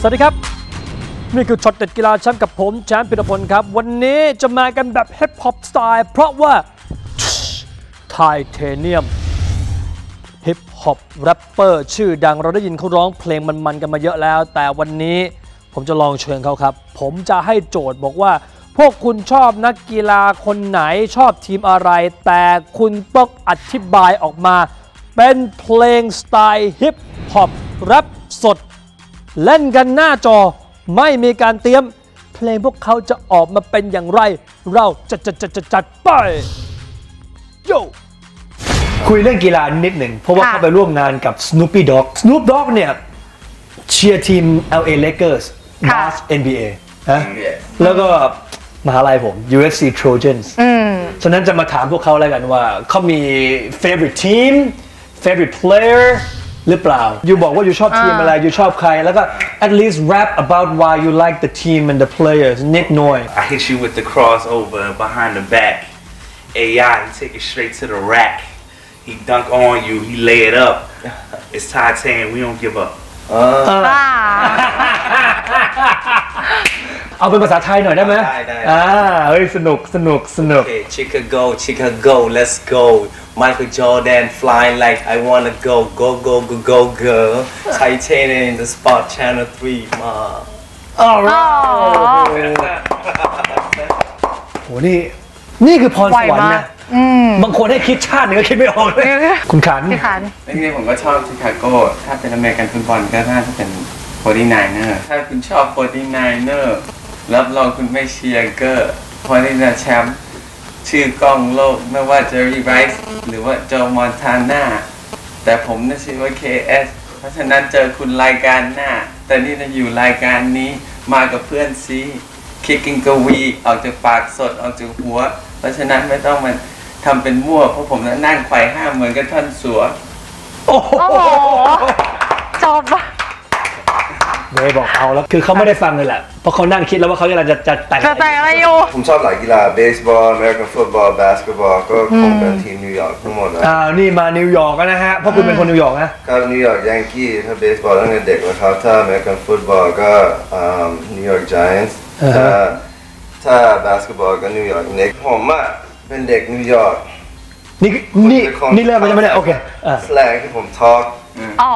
สวัสดีครับ นี่คือช็อตเด็ดกีฬาแชมป์กับผมแชมป์พิรพลครับ วันนี้จะมากันแบบฮิปฮอปสไตล์เพราะว่าไทเทเนียมฮิปฮอปแรปเปอร์ชื่อดังเราได้ยินเขาร้องเพลงมันๆกันมาเยอะแล้ว แต่วันนี้ผมจะลองเชิญเขาครับ ผมจะให้โจทย์บอกว่า พวกคุณชอบนักกีฬาคนไหนชอบทีมอะไร แต่คุณต้องอธิบายออกมา เป็นเพลงสไตล์ฮิปฮอปแรปสด เล่นกันหน้าจอไม่มีการเตรียม เพลงพวกเขาจะออกมาเป็นอย่างไร เราจะจัดจัดจัดจัดไปโยคุยเรื่องกีฬานิดหนึ่ง เพราะว่าค่ะ เขาไปร่วมงานกับ Snoopy Dogg Snoop Dogg เนี่ยเชียร์ทีม LA Lakers ค่ะ บาส NBA นะแล้วก็มหาลัยผม USC Trojans ฉะนั้นจะมาถามพวกเขาแล้วกันว่าเขามี favorite team favorite player หรือเปล่า อยู่บอกว่าอยู่ชอบทีมอะไร อยู่ชอบใคร แล้วก็ at least rap about why you like the team and the players นิดหน่อย I hit you with the crossover behind the back. AI, he take it straight to the rack. He dunk on you, he lay it up. It's Titan, we don't give up. อ่า เอาเป็นภาษาไทยหน่อยได้ไหม ได้ได้ อ่าเฮ้ย สนุก สนุก สนุก Okay, Chicago, Chicago, let's go. Michael Jordan flying like I wanna go, go, go, go, go, girl. Titanium in the spot, channel 3, ma. อ๋อโหนี่นี่คือพรสวรรค์ไวมานะกอืมบางคนให้คิดชาติหนึ่งก็คิดไม่ออกเลยคุณขันพี่ขันจริงๆผมก็ชอบชิคาโก้ถ้าเป็นอเมริกันฟุตบอลก็น่าจะเป็น 49er ถ้าคุณชอบ 49er รับรองคุณไม่เชียร์เกอร์เพราะนี่นะแชมป์ ชื่อกล้องโลกไม่ว่าเจอรี่ไรส์หรือว่าโจมอนทาน่าแต่ผมน่ะชื่อว่า KS เพราะฉะนั้นเจอคุณรายการหน้า แต่นี่นะอยู่รายการนี้มากับเพื่อนซีคิกกิงกวีออกจากปากสดออกจากหัว เพราะฉะนั้นไม่ต้องมาทำเป็นมั่วเพราะผมน่ะนั่งไขว่ห้ามเหมือนกับท่านสัว โอ้โหโอ้โหจบอะ เวย์บอกเอาแล้ว คือเขาไม่ได้ฟังเลยแหละ เพราะเขานั่งคิดแล้วว่าเขากำลังจะจะแต่งจะแต่งอะไรอยู่ ผมชอบหลายกีฬาเบสบอลอเมริกันฟุตบอลบาสเกตบอลก็คงเป็นทีมนิวยอร์กทั้งหมดนะอ่านี่มานิวยอร์กแล้วนะฮะ เพราะคุณเป็นคนนิวยอร์กนะ ก็นิวยอร์กยังกี้ถ้าเบสบอลตั้งแต่เด็กนะครับ ถ้าอเมริกันฟุตบอลก็นิวยอร์กไจแอนท์อ่าฮะถ้าถ้าบาสเกตบอลก็นิวยอร์กเน็กผมอะเป็นเด็กนิวยอร์กนี่นี่นี่เริ่มแล้วใช่ไหมเนี่ยโอเคอ่าสแลงที่ผม talk อ๋อ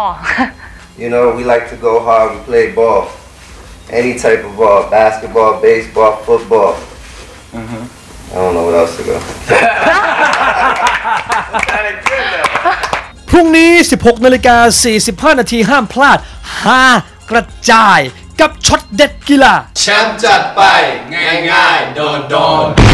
you know we like to go hard we play ball any type of ball basketball baseball football I don't know what else to go พรุ่งนี้ 16นาฬิกา45 นาทีห้ามพลาดหากระจายกับช็อตเด็ดกีฬา แชมป์จัดไป ง่ายๆ โดนโดน